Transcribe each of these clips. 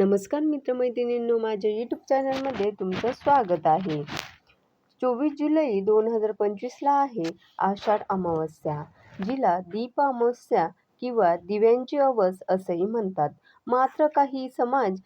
नमस्कार मित्रमैत्रिणींनो माझ्या यूट्यूब चॅनलमध्ये तुमचं स्वागत आहे. चोवीस जुलै दोन हजार पंचवीसला आहे आषाढ अमावस्या. जिला दीप अमावस्या किंवा दिव्यांची अवस असंही म्हणतात. मात्र काही समाज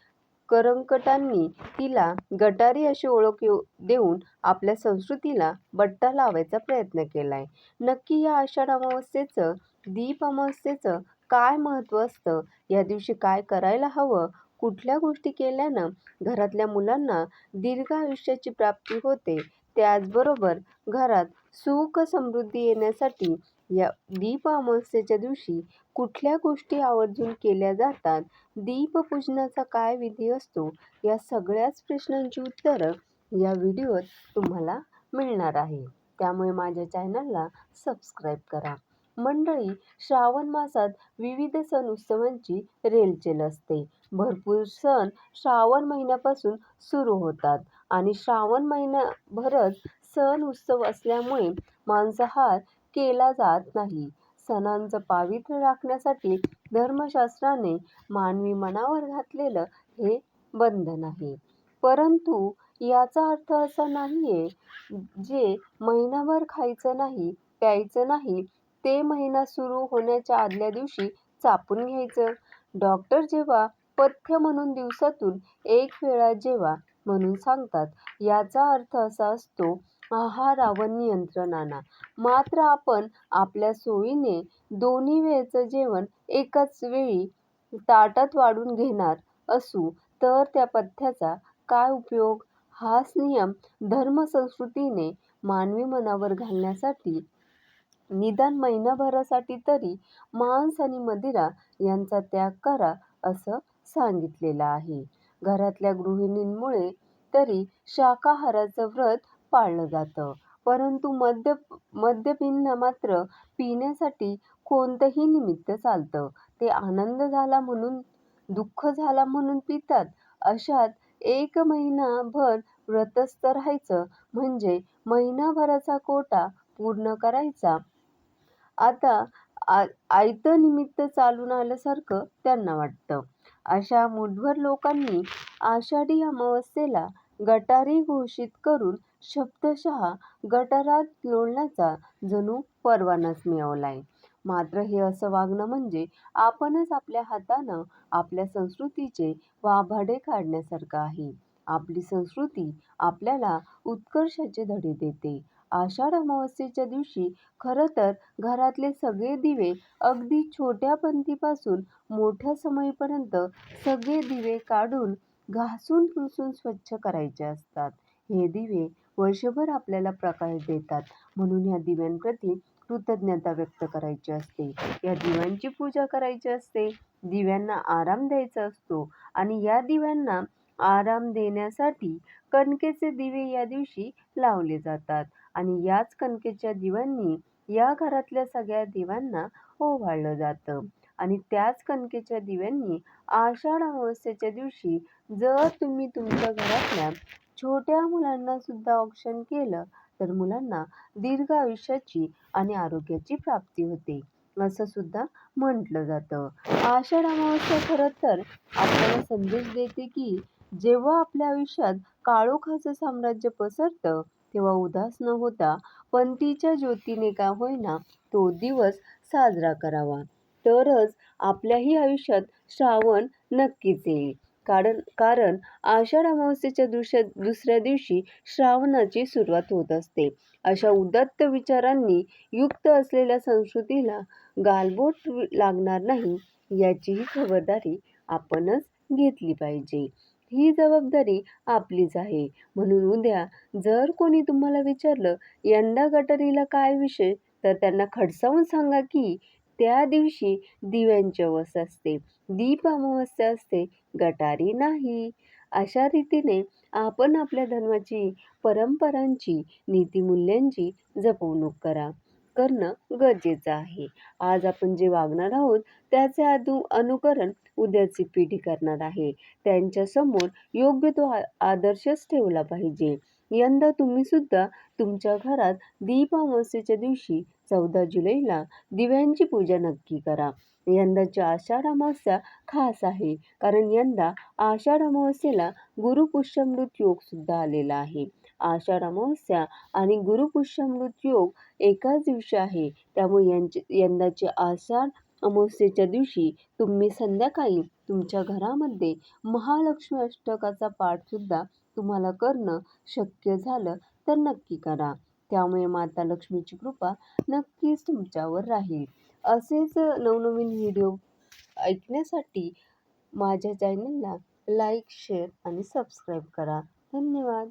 करंकटांनी तिला गटारी अशी ओळख देऊन आपल्या संस्कृतीला बट्टा लावायचा प्रयत्न केला आहे नक्की या आषाढ अमावस्येचं दीप अमावस्येचं काय महत्त्व असतं? या दिवशी काय करायला हवं? कुठल्या गोष्टी केल्यानं घरातल्या मुलांना दीर्घ आयुष्याची प्राप्ती होते. त्याचबरोबर घरात सुख समृद्धी येण्यासाठी या दीप अमावस्येच्या दिवशी कुठल्या गोष्टी आवर्जून केल्या जातात? दीपपूजनाचा काय विधी असतो? या सगळ्याच प्रश्नांची उत्तरं या व्हिडिओत तुम्हाला मिळणार आहे. त्यामुळे माझ्या चॅनलला सबस्क्राईब करा. मंडळी श्रावण मासात विविध सण उत्सवांची रेलचेल असते. भरपूर सण श्रावण महिन्यापासून सुरू होतात आणि श्रावण महिन्याभरच सण उत्सव असल्यामुळे मांसाहार केला जात नाही. सणांचं पावित्र्य राखण्यासाठी धर्मशास्त्राने मानवी मनावर घातलेलं हे बंधन आहे. परंतु याचा अर्थ असा नाही आहे जे महिनाभर खायचं नाही प्यायचं नाही ते महिना सुरू होण्याच्या आदल्या दिवशी चापून घ्यायचं. डॉक्टर जेव्हा पथ्य म्हणून दिवसातून एक वेळा जेवा म्हणून सांगतात याचा अर्थ असा असतो आहारावर नियंत्रण आणा मात्र आपण आपल्या सोयीने दोन्ही वेळचं जेवण एकाच वेळी ताटात वाढून घेणार असू तर त्या पथ्याचा काय उपयोग? हाच नियम धर्मसंस्कृतीने मानवी मनावर घालण्यासाठी निदान महिनाभरासाठी तरी मांस आणि मदिरा यांचा त्याग करा असं सांगितलेलं आहे. घरातल्या गृहिणींमुळे तरी शाकाहाराचं व्रत पाळलं जातं. परंतु मद्य मद्यपिंना मात्र पिण्यासाठी कोणतंही निमित्त चालतं. ते आनंद झाला म्हणून दुःख झाला म्हणून पितात. अशात एक महिनाभर व्रतस्थ राहायचं म्हणजे महिनाभराचा कोटा पूर्ण करायचा. आता आ आयतं निमित्त चालून आल्यासारखं त्यांना वाटतं. अशा मुठभर लोकांनी आषाढी अमावस्येला गटारी घोषित करून शब्दशः गटारात लोळण्याचा जणू परवानाच मिळवलाय. मात्र हे असं वागणं म्हणजे आपणच आपल्या हातानं आपल्या संस्कृतीचे वाभाडे काढण्यासारखं आहे. आपली संस्कृती आपल्याला उत्कर्षाचे धडे देते. आषाढ अमावस्येच्या दिवशी खरं तर घरातले सगळे दिवे अगदी छोट्या पंथीपासून मोठ्या समयीपर्यंत सगळे दिवे काढून घासून पुसून स्वच्छ करायचे असतात. हे दिवे वर्षभर आपल्याला प्रकाश देतात. म्हणून ह्या दिव्यांप्रती कृतज्ञता व्यक्त करायची असते. या दिव्यांची पूजा करायची असते. दिव्यांना आराम द्यायचा असतो आणि या दिव्यांना आराम देण्यासाठी कणकेचे दिवे या दिवशी लावले जातात आणि याच कणकेच्या दिव्यांनी या घरातल्या सगळ्या दिव्यांना ओवाळलं जातं. आणि त्याच कणकेच्या दिव्यांनी आषाढ अमावस्येच्या दिवशी जर तुम्ही तुमच्या घरातल्या छोट्या मुलांना सुद्धा औक्षण केलं तर मुलांना दीर्घ आयुष्याची आणि आरोग्याची प्राप्ती होते असं सुद्धा म्हटलं जातं. आषाढ अमावस्या खरं तर आपल्याला संदेश देते की जेव्हा आपल्या आयुष्यात काळोखाचं साम्राज्य पसरतं तेव्हा उदास न होता पंथीच्या ज्योतीने का होईना तो दिवस साजरा करावा. तरच आपल्याही आयुष्यात श्रावण नक्कीच येईल. कारण कारण आषाढ अमावस्येच्या दुसऱ्या दुसऱ्या दिवशी श्रावणाची सुरुवात होत असते. अशा उदात्त विचारांनी युक्त असलेल्या संस्कृतीला गालबोट लागणार नाही याचीही खबरदारी आपणच घेतली पाहिजे. ही जबाबदारी आपलीच आहे. म्हणून उद्या जर कोणी तुम्हाला विचारलं यंदा गटारीला काय विषय? तर त्यांना खडसावून सांगा की त्या दिवशी दिव्यांची अवस असते. दीप अमावस्या असते. गटारी नाही. अशा रीतीने आपण आपल्या धर्माची परंपरांची नीतिमूल्यांची जपवणूक करा. करणं गरजेचं आहे. आज आपण जे वागणार आहोत त्याचे अनु अनुकरण उद्याची पिढी करणार आहे. त्यांच्यासमोर योग्य तो आदर्शच ठेवला पाहिजे. यंदा तुम्ही सुद्धा तुमच्या घरात दीप अमावस्येच्या दिवशी चौदा जुलैला दिव्यांची पूजा नक्की करा. यंदाच्या आषाढ अमावस्या खास आहे कारण यंदा आषाढ अमावस्येला गुरुपुष्यमृत योग सुद्धा आलेला आहे. आषाढ अमावस्या आणि गुरुपुष्यमृत योग एकाच दिवशी आहे त्यामुळे यांचे यंदाचे आषाढ अमावस्येच्या दिवशी तुम्ही संध्याकाळी तुमच्या घरामध्ये महालक्ष्मी अष्टकाचा पाठसुद्धा तुम्हाला करणं शक्य झालं तर नक्की करा. त्यामुळे माता लक्ष्मीची कृपा नक्कीच तुमच्यावर राहील. असेच नवनवीन व्हिडिओ ऐकण्यासाठी माझ्या चॅनलला लाईक शेअर आणि सबस्क्राईब करा. धन्यवाद.